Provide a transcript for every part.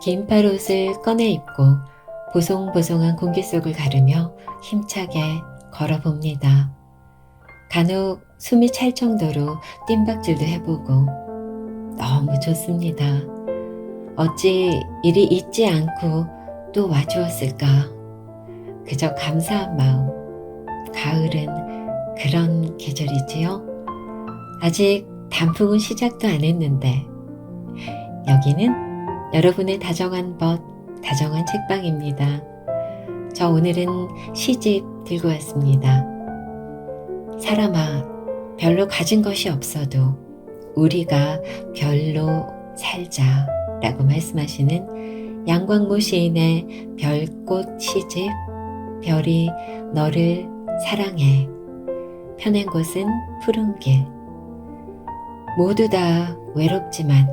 긴팔 옷을 꺼내 입고 보송보송한 공기 속을 가르며 힘차게 걸어봅니다. 간혹 숨이 찰 정도로 뜀박질도 해보고 너무 좋습니다. 어찌 일이 잊지 않고 또 와주었을까? 그저 감사한 마음. 가을은 그런 계절이지요. 아직 단풍은 시작도 안 했는데 여기는 여러분의 다정한 벗, 다정한 책방입니다. 저 오늘은 시집 들고 왔습니다. 사람아, 별로 가진 것이 없어도 우리가 별로 살자 라고 말씀하시는 양광모 시인의 별꽃 시집, 별이 너를 사랑해. 펴낸 곳은 푸른 길. 모두 다 외롭지만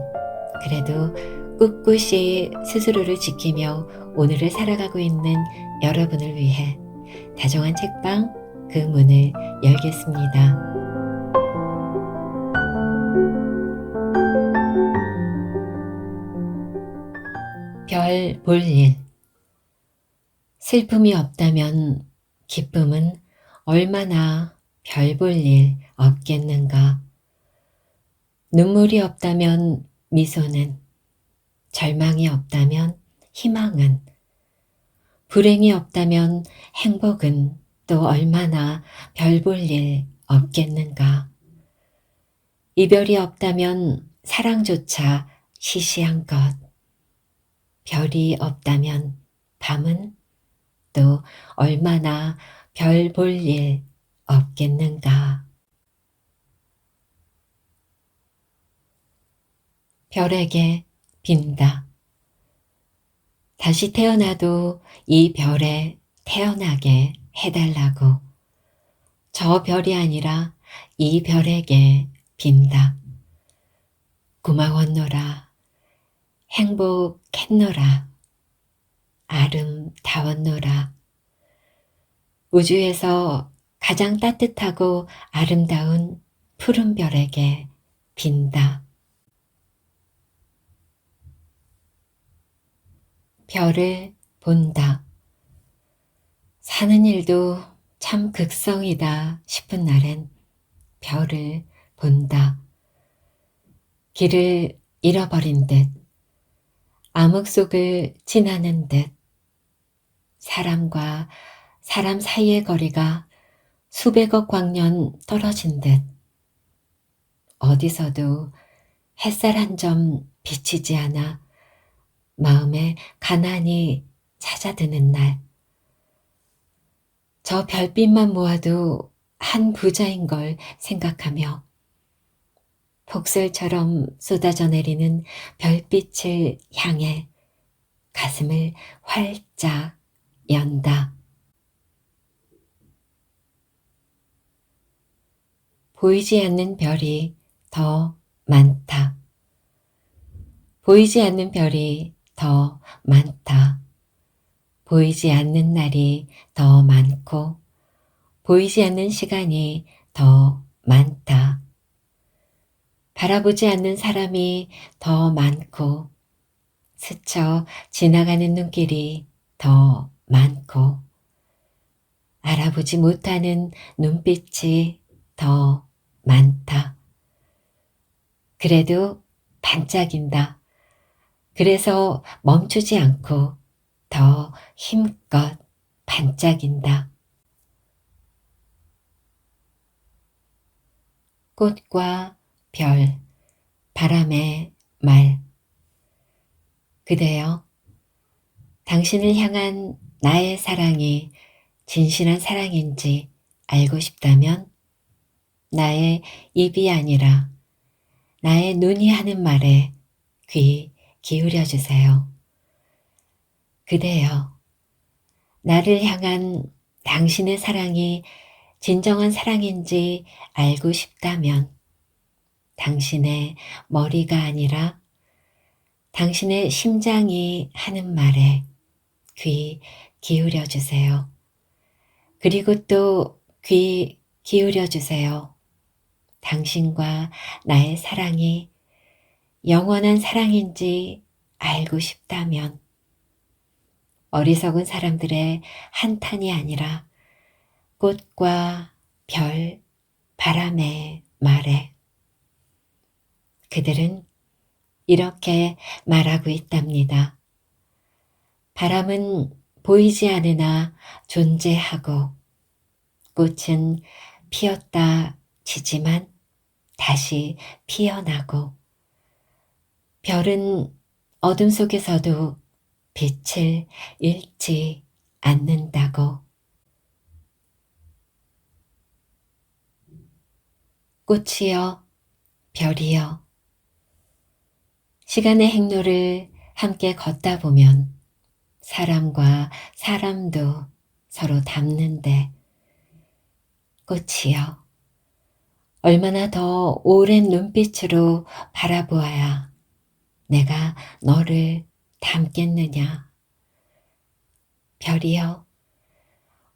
그래도 꿋꿋이 스스로를 지키며 오늘을 살아가고 있는 여러분을 위해 다정한 책방 그 문을 열겠습니다. 별 볼 일. 슬픔이 없다면 기쁨은 얼마나 별 볼 일 없겠는가. 눈물이 없다면 미소는, 절망이 없다면 희망은, 불행이 없다면 행복은 또 얼마나 별 볼 일 없겠는가. 이별이 없다면 사랑조차 시시한 것. 별이 없다면 밤은 또 얼마나 별 볼 일 없겠는가. 별에게 빈다. 다시 태어나도 이 별에 태어나게 해달라고. 저 별이 아니라 이 별에게 빈다. 고마웠노라. 행복했노라. 아름다웠노라. 우주에서 가장 따뜻하고 아름다운 푸른 별에게 빈다. 별을 본다. 사는 일도 참 극성이다 싶은 날엔 별을 본다. 길을 잃어버린 듯, 암흑 속을 지나는 듯, 사람과 사람 사이의 거리가 수백억 광년 떨어진 듯, 어디서도 햇살 한 점 비치지 않아 마음에 가난이 찾아드는 날. 저 별빛만 모아도 한 부자인 걸 생각하며 폭설처럼 쏟아져 내리는 별빛을 향해 가슴을 활짝 연다. 보이지 않는 별이 더 많다. 보이지 않는 별이 더 많다. 보이지 않는 날이 더 많고, 보이지 않는 시간이 더 많다. 바라보지 않는 사람이 더 많고, 스쳐 지나가는 눈길이 더 많고, 알아보지 못하는 눈빛이 더 많다. 그래도 반짝인다. 그래서 멈추지 않고 더 힘껏 반짝인다. 꽃과 별, 바람의 말. 그대여, 당신을 향한 나의 사랑이 진실한 사랑인지 알고 싶다면 나의 입이 아니라 나의 눈이 하는 말에 귀 기울여 주세요. 그대여, 나를 향한 당신의 사랑이 진정한 사랑인지 알고 싶다면 당신의 머리가 아니라 당신의 심장이 하는 말에 귀 기울여 주세요. 그리고 또 귀 기울여 주세요. 당신과 나의 사랑이 영원한 사랑인지 알고 싶다면 어리석은 사람들의 한탄이 아니라 꽃과 별, 바람의 말에 그들은 이렇게 말하고 있답니다. 바람은 보이지 않으나 존재하고 꽃은 피었다 지지만 다시 피어나고 별은 어둠 속에서도 빛을 잃지 않는다고. 꽃이여, 별이여. 시간의 행로를 함께 걷다 보면 사람과 사람도 서로 닮는데 꽃이여. 얼마나 더 오랜 눈빛으로 바라보아야 내가 너를 닮겠느냐. 별이여,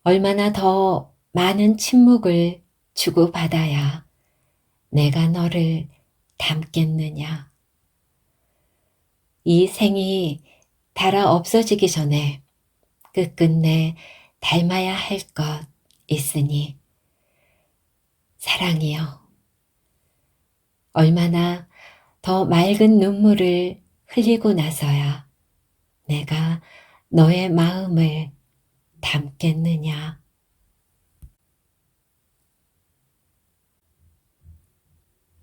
얼마나 더 많은 침묵을 주고받아야 내가 너를 닮겠느냐. 이 생이 달아 없어지기 전에 끝끝내 닮아야 할 것 있으니 사랑이여. 얼마나 더 맑은 눈물을 흘리고 나서야 내가 너의 마음을 담겠느냐.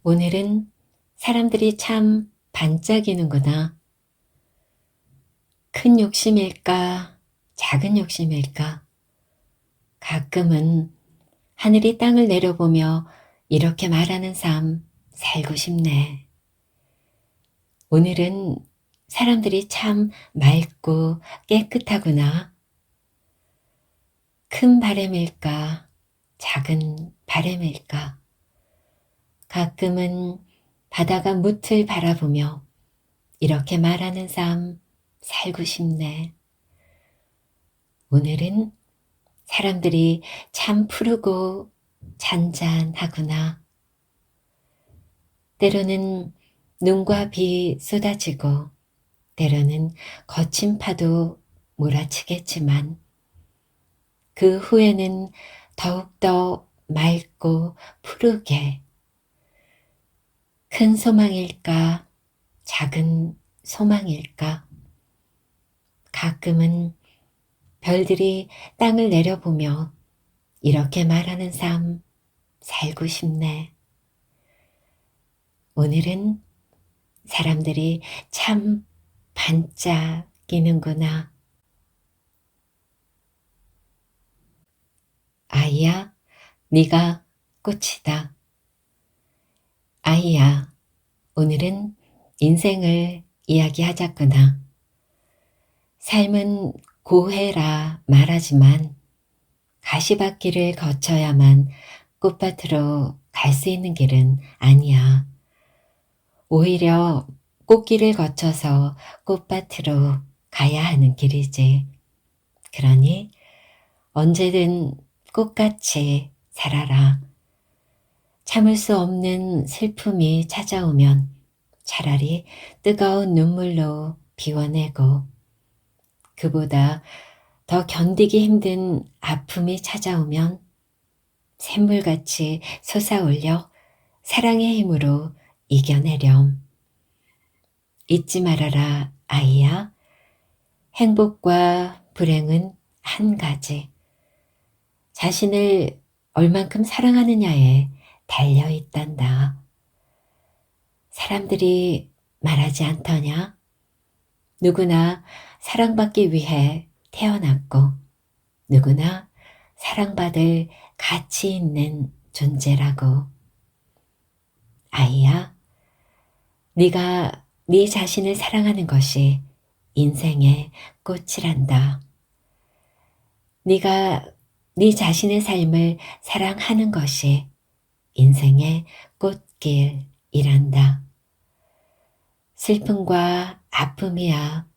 오늘은 사람들이 참 반짝이는구나. 큰 욕심일까, 작은 욕심일까? 가끔은 하늘이 땅을 내려보며 이렇게 말하는 삶 살고 싶네. 오늘은 사람들이 참 맑고 깨끗하구나. 큰 바램일까, 작은 바램일까. 가끔은 바다가 무틀 바라보며 이렇게 말하는 삶 살고 싶네. 오늘은 사람들이 참 푸르고 잔잔하구나. 때로는 눈과 비 쏟아지고, 때로는 거친 파도 몰아치겠지만, 그 후에는 더욱더 맑고 푸르게, 큰 소망일까, 작은 소망일까, 가끔은 별들이 땅을 내려보며 이렇게 말하는 삶 살고 싶네. 오늘은 사람들이 참 반짝이는구나. 아이야, 네가 꽃이다. 아이야, 오늘은 인생을 이야기하자꾸나. 삶은 고해라 말하지만 가시밭길을 거쳐야만 꽃밭으로 갈 수 있는 길은 아니야. 오히려 꽃길을 거쳐서 꽃밭으로 가야 하는 길이지. 그러니 언제든 꽃같이 살아라. 참을 수 없는 슬픔이 찾아오면 차라리 뜨거운 눈물로 비워내고 그보다 더 견디기 힘든 아픔이 찾아오면 샘물같이 솟아올려 사랑의 힘으로 이겨내렴. 잊지 말아라, 아이야. 행복과 불행은 한 가지. 자신을 얼만큼 사랑하느냐에 달려 있단다. 사람들이 말하지 않더냐? 누구나 사랑받기 위해 태어났고, 누구나 사랑받을 가치 있는 존재라고. 아이야, 네가 네 자신을 사랑하는 것이 인생의 꽃이란다. 네가 네 자신의 삶을 사랑하는 것이 인생의 꽃길이란다. 슬픔과 아픔이야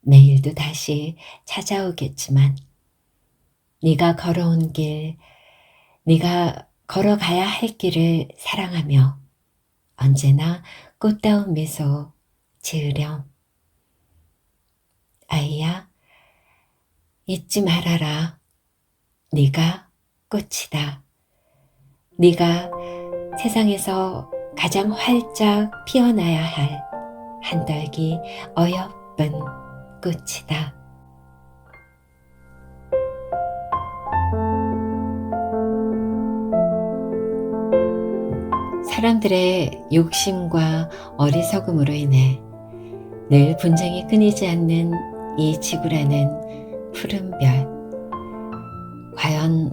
내일도 다시 찾아오겠지만 네가 걸어온 길, 네가 걸어가야 할 길을 사랑하며 언제나 꽃다운 미소 지으렴. 아이야, 잊지 말아라. 네가 꽃이다. 네가 세상에서 가장 활짝 피어나야 할 한떨기 어여쁜 꽃이다. 사람들의 욕심과 어리석음으로 인해 늘 분쟁이 끊이지 않는 이 지구라는 푸른 별. 과연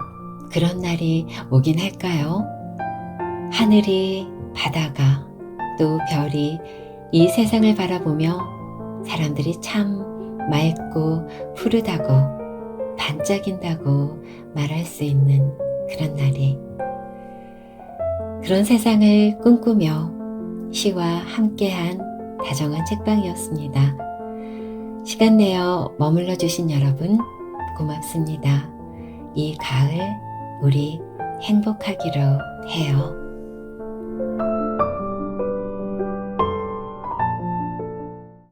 그런 날이 오긴 할까요? 하늘이, 바다가, 또 별이 이 세상을 바라보며 사람들이 참 맑고 푸르다고 반짝인다고 말할 수 있는 그런 날이 그런 세상을 꿈꾸며 시와 함께한 다정한 책방이었습니다. 시간 내어 머물러 주신 여러분 고맙습니다. 이 가을 우리 행복하기로 해요.